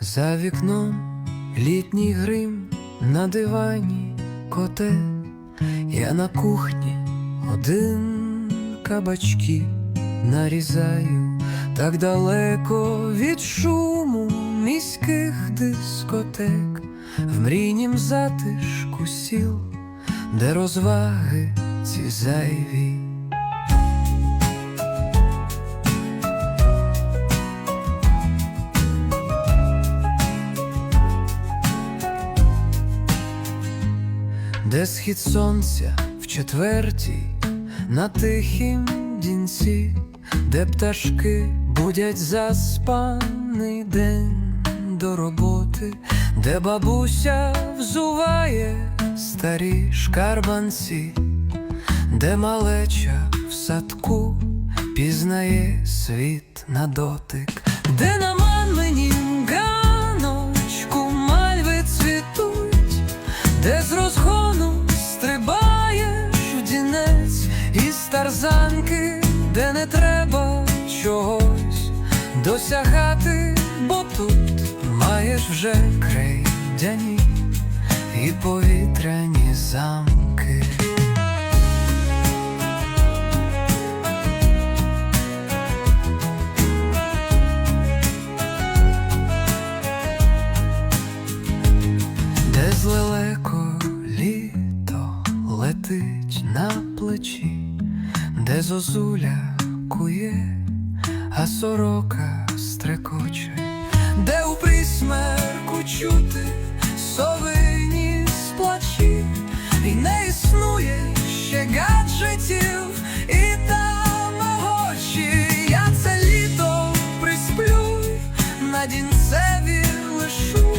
За вікном літній грим на дивані коте, я на кухні один кабачки нарізаю так далеко від шуму міських дискотек, в мрійнім затишку сіл, де розваги ці зайві. Де схід сонця в четвертій, на тихім дінці, де пташки будять заспаний день до роботи, де бабуся взуває старі шкарбанці, де малеча в садку пізнає світ на дотик, де на де не треба чогось досягати, бо тут маєш вже крейдяні і повітряні замки. А сорока стрекоче, де у присмерку чути совині сплачі, і не існує ще гаджетів і тамагочі. Я це літо присплю, на дінцеві лишу,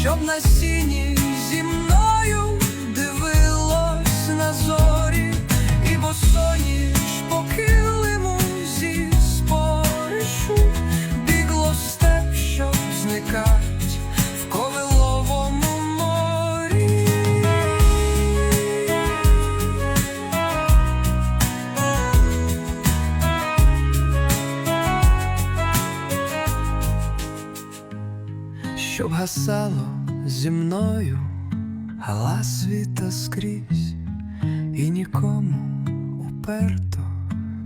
щоб на сіні зі мною дивилось на зорі, і босоніж по гасало зі мною галас світа скрізь, і нікому уперто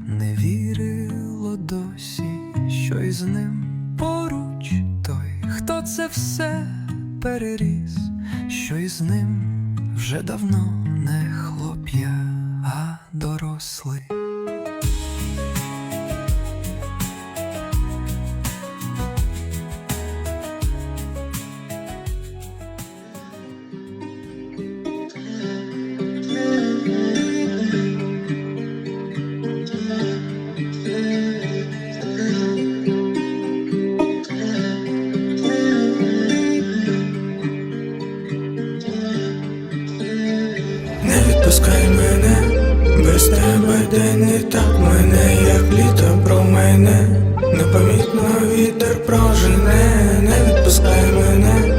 не вірило досі, що із ним поруч той, хто це все переріс, що із ним вже давно не хлоп'я, а дорослий. Відпускай мене, без тебе день не так. Мене, як літо про мене, непомітно вітер прожене, не відпускай мене,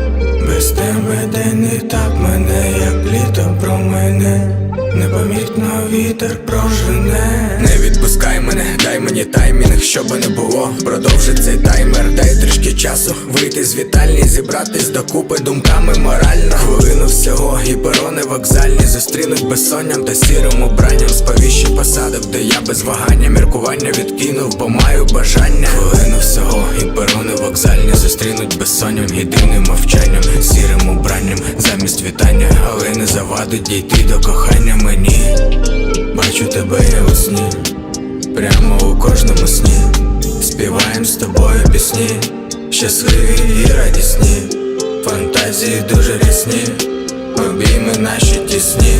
без тебе день не так. Мене, як літо про мене, непомітно вітер прожене. Не відпускай мене, дай мені таймінг, щоби не було. Продовжи цей таймер, дай трішки часу вийти з вітальні, зібратись докупи думками морально. Хвилину всього і перони вокзальні зустрінуть безсонням та сірим убранням сповіщі посадок, де я без вагання міркування відкинув, бо маю бажання. Хвилину всього і перони вокзальні зустрінуть безсонням і дивним мовчанням, сірим убранням замість вітання, але не завадить дійти до кохання мені. Бачу тебе я у сні, прямо у кожному сні. Співаєм з тобою пісні, щасливі і радісні, фантазії дуже рясні, обійми наші тісні.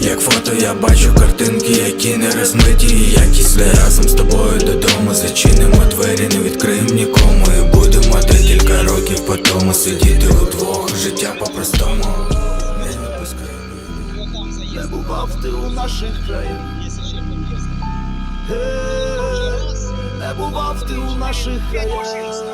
Як фото я бачу картинки, які не розмиті. І якісні. Разом з тобою додому зачинимо двері, не відкриємо нікому. І будемо декілька років по тому сидіти удвох, життя по-простому Ти у наших краях. Е, Не бував ти у наших краях.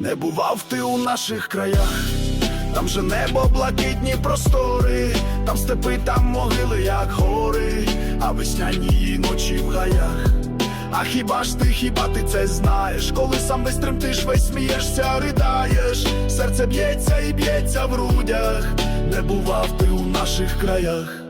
Не бував ти у наших краях, там же небо, блакитні простори, там степи, там могили, як гори, а весняні ночі в гаях. А хіба ж ти, хіба ти це знаєш? Коли сам весь тремтиш, весь смієшся, придаєш, серце б'ється і б'ється в грудях, не бував ти у наших краях.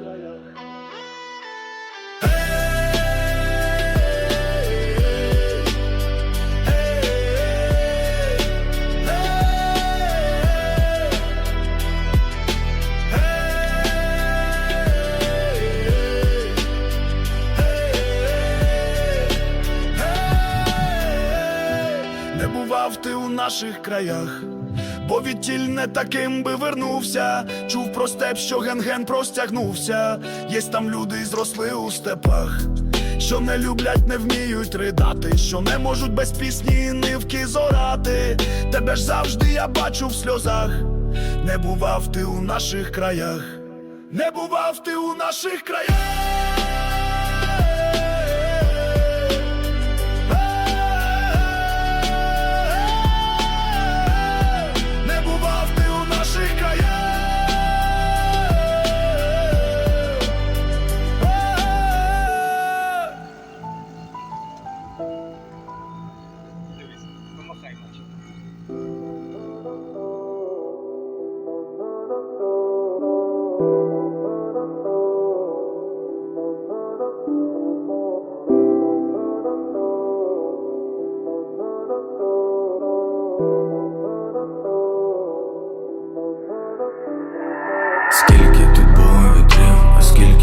Наших краях, бо відтіль не таким би вернувся. Чув про степ, що ген-ген простягнувся. Єсть там люди зросли у степах, що не люблять, не вміють ридати, що не можуть без пісні нивки зорати. Тебе ж завжди я бачу в сльозах. Не бував ти у наших краях, не бував ти у наших краях.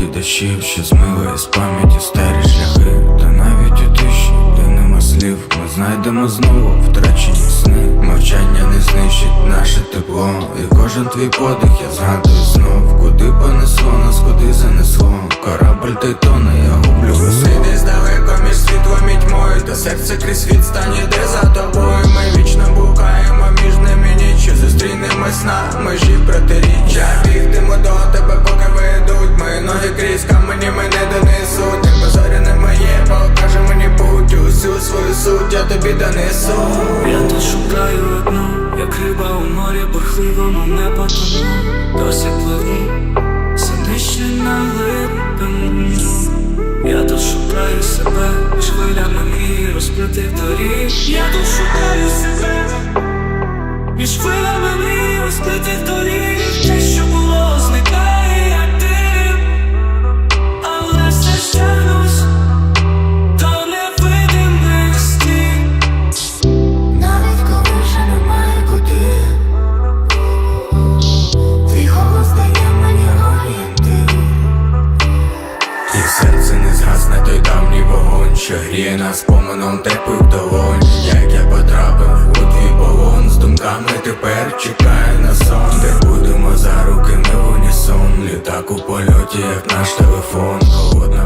Скільки дощів, що змили з пам'яті старі шляхи, та навіть у тиші, де нема слів, ми знайдемо знову втрачені сни. Мовчання не знищить наше тепло, і кожен твій подих я згадую знов, куди понесло нас, куди занесло. Корабль той тоне, я гублю десь далеко між світлом і тьмою, та серце крізь відстань іде за тобою. Ми вічно блукаємо між ними ніччю Зустрінемось на межі протиріччя Шукаю себе, між хвилями мрії розплити доріг. Я тут шукаю себе, між хвилями мрії розплити доріг що гріє нас споменом теплих долонь. Як я потрапив у твій полон? З думками тепер чекає на сон. Де будемо за руки ми в унісон? Літак у польоті, як наш телефон. Холодна